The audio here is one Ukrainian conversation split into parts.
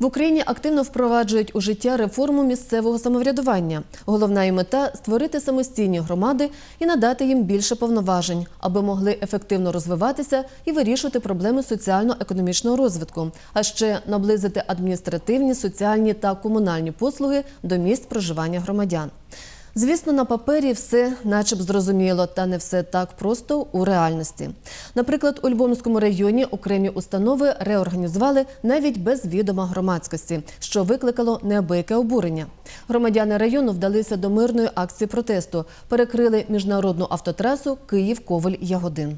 В Україні активно впроваджують у життя реформу місцевого самоврядування. Головна її мета створити самостійні громади і надати їм більше повноважень, аби могли ефективно розвиватися і вирішувати проблеми соціально-економічного розвитку, а ще наблизити адміністративні, соціальні та комунальні послуги до місць проживання громадян. Звісно, на папері все наче б зрозуміло, та не все так просто у реальності. Наприклад, у Львовському районі окремі установи реорганізували навіть без відома громадськості, що викликало неабияке обурення. Громадяни району вдалися до мирної акції протесту, перекрили міжнародну автотрасу Київ-Ковель-Ягодин.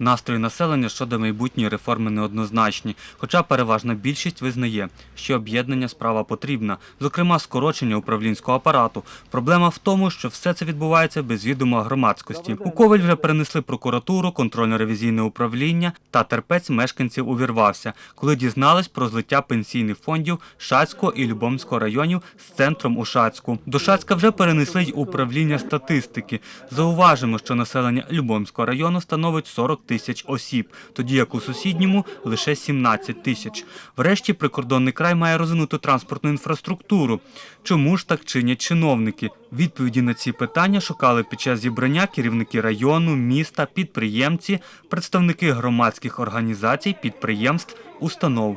Настрої населення щодо майбутньої реформи неоднозначні, хоча переважна більшість визнає, що об'єднання справа потрібна, зокрема скорочення управлінського апарату. Проблема в тому, що все це відбувається без відома громадськості. У Ковель вже перенесли прокуратуру, контрольно-ревізійне управління та терпець мешканців увірвався, коли дізнались про злиття пенсійних фондів Шацького і Любомського районів з центром у Шацьку. До Шацька вже перенесли й управління статистики. Зауважимо, що населення Любомського району становить 40 тисяч осіб, тоді як у сусідньому лише 17 тисяч. Врешті прикордонний край має розвинуту транспортну інфраструктуру. Чому ж так чинять чиновники? Відповіді на ці питання шукали під час зібрання керівники району, міста, підприємці, представники громадських організацій, підприємств, установ.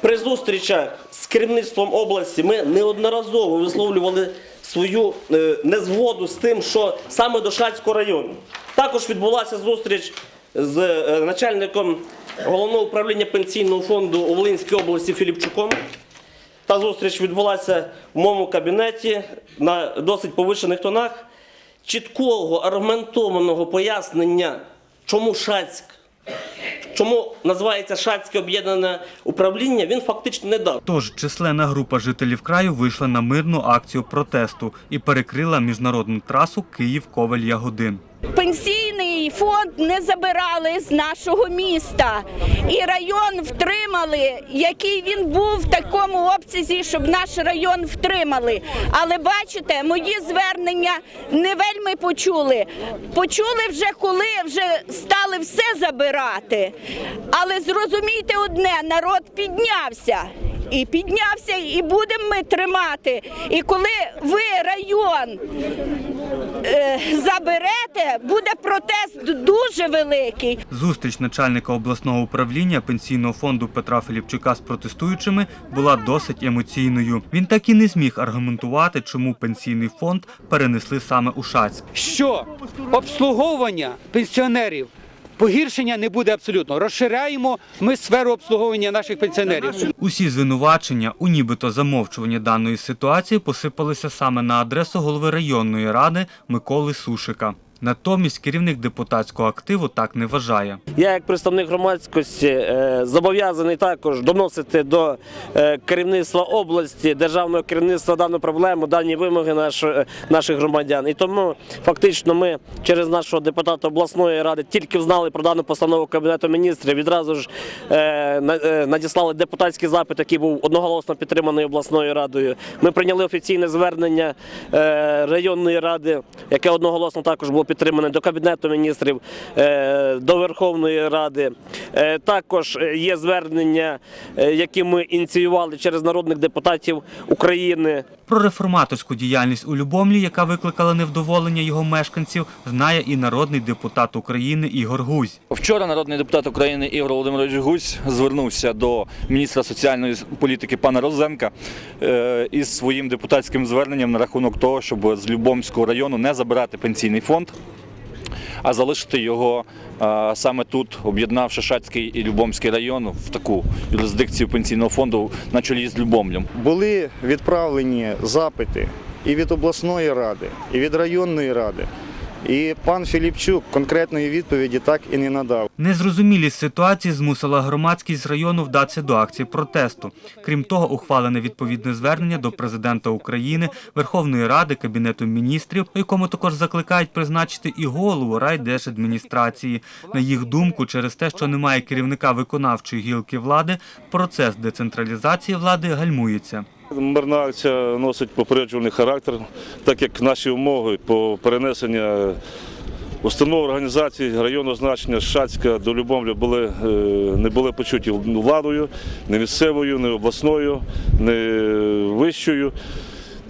При зустрічах з керівництвом області ми неодноразово висловлювали свою е, незгоду з тим, що саме до Шацького району. Також відбулася зустріч з е, начальником головного управління пенсійного фонду у Волинській області Філіпчуком. Та зустріч відбулася в моєму кабінеті на досить повишених тонах. Чіткого аргументованого пояснення, чому Шацьк, чому називається Шацьке об'єднане управління, він фактично не дав. Тож численна група жителів краю вийшла на мирну акцію протесту і перекрила міжнародну трасу Київ-Ковель-Ягодин. Пенсійний фонд не забирали з нашого міста, і район втримали, який він був в такому обсязі, щоб наш район втримали. Але бачите, мої звернення не вельми почули. Почули вже коли вже стали все забирати. Але зрозумійте одне: народ піднявся. І піднявся, і будемо ми тримати. І коли ви район заберете, буде протест дуже великий. Зустріч начальника обласного управління пенсійного фонду Петра Філіпчука з протестуючими була досить емоційною. Він так і не зміг аргументувати, чому пенсійний фонд перенесли саме у Шацьк. що обслуговування пенсіонерів погіршення не буде абсолютно. Розширяємо ми сферу обслуговування наших пенсіонерів. Усі звинувачення у нібито замовчуванні даної ситуації посипалися саме на адресу голови районної ради Миколи Сушика. Натомість керівник депутатського активу так не вважає. Я, як представник громадськості, е, зобов'язаний також доносити до е, керівництва області, державного керівництва дану проблему, дані вимоги е, наших громадян. І тому фактично ми через нашого депутата обласної ради тільки знали про дану постанову Кабінету міністрів. Відразу ж на- надіслали депутатський запит, який був одноголосно підтриманий обласною радою. Ми прийняли офіційне звернення районної ради, яке одноголосно також було підтримане до Кабінету міністрів, е, до Верховної Ради. Е, Також є звернення, е, які ми ініціювали через народних депутатів України. Про реформаторську діяльність у Любомлі, яка викликала невдоволення його мешканців, знає і народний депутат України Ігор Гузь. Вчора народний депутат України Ігор Володимирович Гусь звернувся до міністра соціальної політики пана Розенка із своїм депутатським зверненням на рахунок того, щоб з Любомського району не забирати пенсійний фонд, а залишити його саме тут, об'єднавши Шацький і Любомський район в таку юрисдикцію пенсійного фонду на чолі з Любомлем. були відправлені запити і від обласної ради, і від районної ради. І пан Філіпчук конкретної відповіді так і не надав. Незрозумілість ситуації змусила громадськість з району вдатися до акції протесту. Крім того, ухвалене відповідне звернення до президента України, Верховної Ради, Кабінету міністрів, у якому також закликають призначити і голову райдержадміністрації. На їх думку, через те, що немає керівника виконавчої гілки влади, процес децентралізації влади гальмується. Мирна акція носить попереджувальний характер, так як наші умови по перенесенню установ організації районного значення Шацька до Любомля були, е, не були почуті владою, не місцевою, не обласною, не вищою.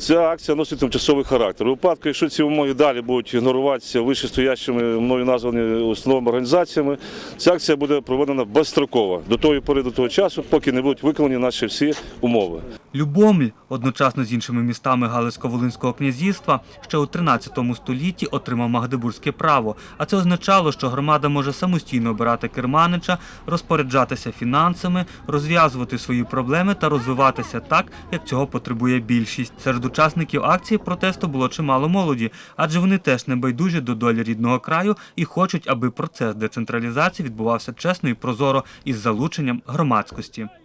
Ця акція носить тимчасовий характер. У випадку, якщо ці вимоги далі будуть ігноруватися вищестоящими мною названими установами організаціями, ця акція буде проведена безстроково до тої пори, до того часу, поки не будуть виконані наші всі умови. Любомль, одночасно з іншими містами Галицько-Волинського князівства, ще у 13 столітті отримав Магдебурзьке право, а це означало, що громада може самостійно обирати керманича, розпоряджатися фінансами, розв'язувати свої проблеми та розвиватися так, як цього потребує більшість. Серед учасників акції протесту було чимало молоді, адже вони теж не байдужі до долі рідного краю і хочуть, аби процес децентралізації відбувався чесно і прозоро із залученням громадськості.